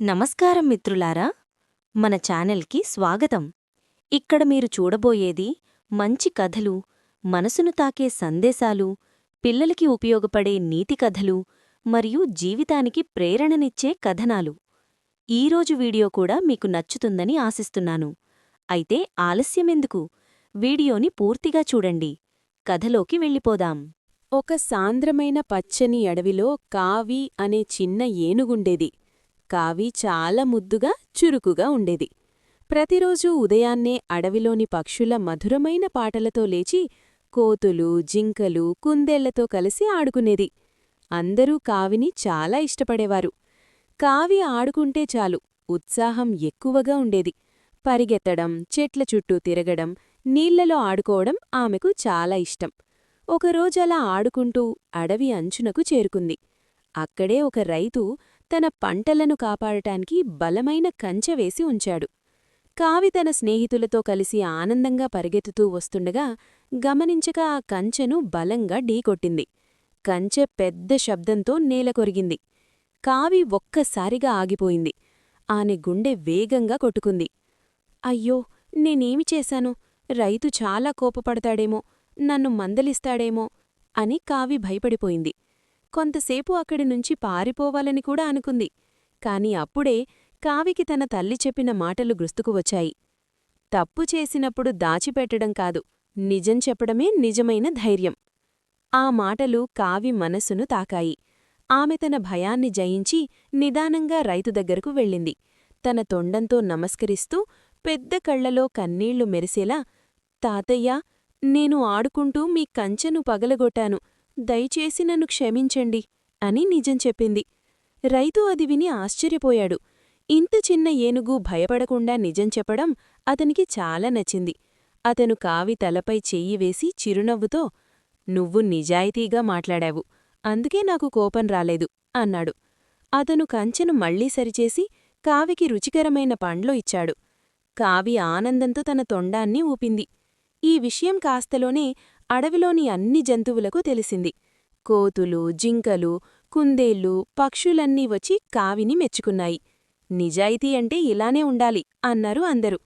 నమస్కారం మిత్రులారా మన ఛానల్కి స్వాగతం. ఇక్కడ మీరు చూడబోయేది మంచి కథలు మనసును తాకే సందేశాలు పిల్లలకి ఉపయోగపడే నీతి కథలు మరియు జీవితానికి ప్రేరణనిచ్చే కథనాలు. ఈరోజు వీడియో కూడా మీకు నచ్చుతుందని ఆశిస్తున్నాను. అయితే ఆలస్యమెందుకు వీడియోని పూర్తిగా చూడండి. కథలోకి వెళ్ళిపోదాం. ఒక సాంద్రమైన పచ్చని అడవిలో కావి అనే చిన్న ఏనుగుండేది. కావి చాలా ముద్దుగా చురుకుగా ఉండేది. ప్రతిరోజూ ఉదయాన్నే అడవిలోని పక్షుల మధురమైన పాటలతో లేచి కోతులు జింకలు కుందేళ్ళతో కలిసి ఆడుకునేది. అందరూ కావిని చాలా ఇష్టపడేవారు. కావి ఆడుకుంటే చాలు ఉత్సాహం ఎక్కువగా ఉండేది. పరిగెత్తడం చెట్ల చుట్టూ తిరగడం నీళ్ళలో ఆడుకోవడం ఆమెకు చాలా ఇష్టం. ఒకరోజలా ఆడుకుంటూ అడవి అంచునకు చేరుకుంది. అక్కడే ఒక రైతు తన పంటలను కాపాడటానికి బలమైన కంచె వేసి ఉంచాడు. కావి తన స్నేహితులతో కలిసి ఆనందంగా పరిగెత్తుతూ వస్తుండగా గమనించక ఆ కంచెను బలంగా ఢీకొట్టింది. కంచె పెద్ద శబ్దంతో నేలకొరిగింది కావి ఒక్కసారిగా ఆగిపోయింది. ఆమె గుండె వేగంగా కొట్టుకుంది. అయ్యో నేనేమి చేశాను? రైతు చాలా కోపపడతాడేమో నన్ను మందలిస్తాడేమో అని కావి భయపడిపోయింది. కొంతసేపు అక్కడి నుంచి పారిపోవాలని కూడా అనుకుంది. కాని అప్పుడే కావికి తన తల్లి చెప్పిన మాటలు గుర్తుకు వచ్చాయి. తప్పు చేసినప్పుడు దాచిపెట్టడం కాదు నిజం చెప్పడమే నిజమైన ధైర్యం. ఆ మాటలు కావి మనస్సును తాకాయి. ఆమె తన భయాన్ని జయించి నిదానంగా రైతు దగ్గరకు వెళ్ళింది. తన తొండంతో నమస్కరిస్తూ పెద్ద కళ్ళలో కన్నీళ్ళు మెరిసేలా తాతయ్యా నేను ఆడుకుంటూ మీ కంచెను పగలగొట్టాను. దయచేసి నన్ను క్షమించండి అని నిజం చెప్పింది. రైతు అది విని ఆశ్చర్యపోయాడు. ఇంత చిన్న ఏనుగు భయపడకుండా నిజం చెప్పడం అతనికి చాలా నచ్చింది. అతను కావి తలపై చెయ్యి వేసి చిరునవ్వుతో నువ్వు నిజాయితీగా మాట్లాడావు. అందుకే నాకు కోపం రాలేదు అన్నాడు. అతను కంచెను మళ్ళీ సరిచేసి కావికి రుచికరమైన పండ్లు ఇచ్చాడు. కావి ఆనందంతో తన తొండాన్ని ఊపింది. ఈ విషయం కాస్తలోనే అడవిలోని అన్ని జంతువులకు తెలిసింది. కోతులు జింకలు కుందేళ్ళు పక్షులన్నీ వచ్చి కావిని మెచ్చుకున్నాయి. నిజాయితీ అంటే ఇలానే ఉండాలి అన్నారు అందరూ.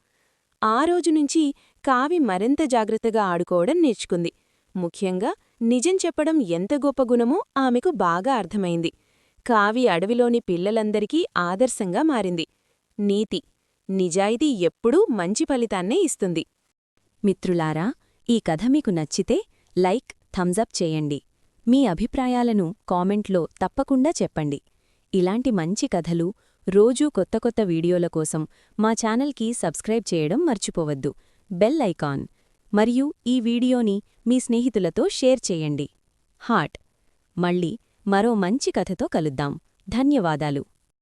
ఆ రోజునుంచి కావి మరింత జాగ్రత్తగా ఆడుకోవడం నేర్చుకుంది. ముఖ్యంగా నిజం చెప్పడం ఎంత గొప్ప గుణమో ఆమెకు బాగా అర్థమైంది. కావి అడవిలోని పిల్లలందరికీ ఆదర్శంగా మారింది. నీతి నిజాయితీ ఎప్పుడూ మంచి ఫలితాన్నే ఇస్తుంది. మిత్రులారా ఈ కథ మీకు నచ్చితే లైక్ థమ్జప్ చేయండి. మీ అభిప్రాయాలను కామెంట్లో తప్పకుండా చెప్పండి. ఇలాంటి మంచి కథలు రోజూ కొత్త కొత్త వీడియోల కోసం మా ఛానల్కి సబ్స్క్రైబ్ చేయడం మర్చిపోవద్దు. బెల్ ఐకాన్ మరియు ఈ వీడియోని మీ స్నేహితులతో షేర్ చేయండి. హార్ట్ మళ్ళీ మరో మంచి కథతో కలుద్దాం. ధన్యవాదాలు.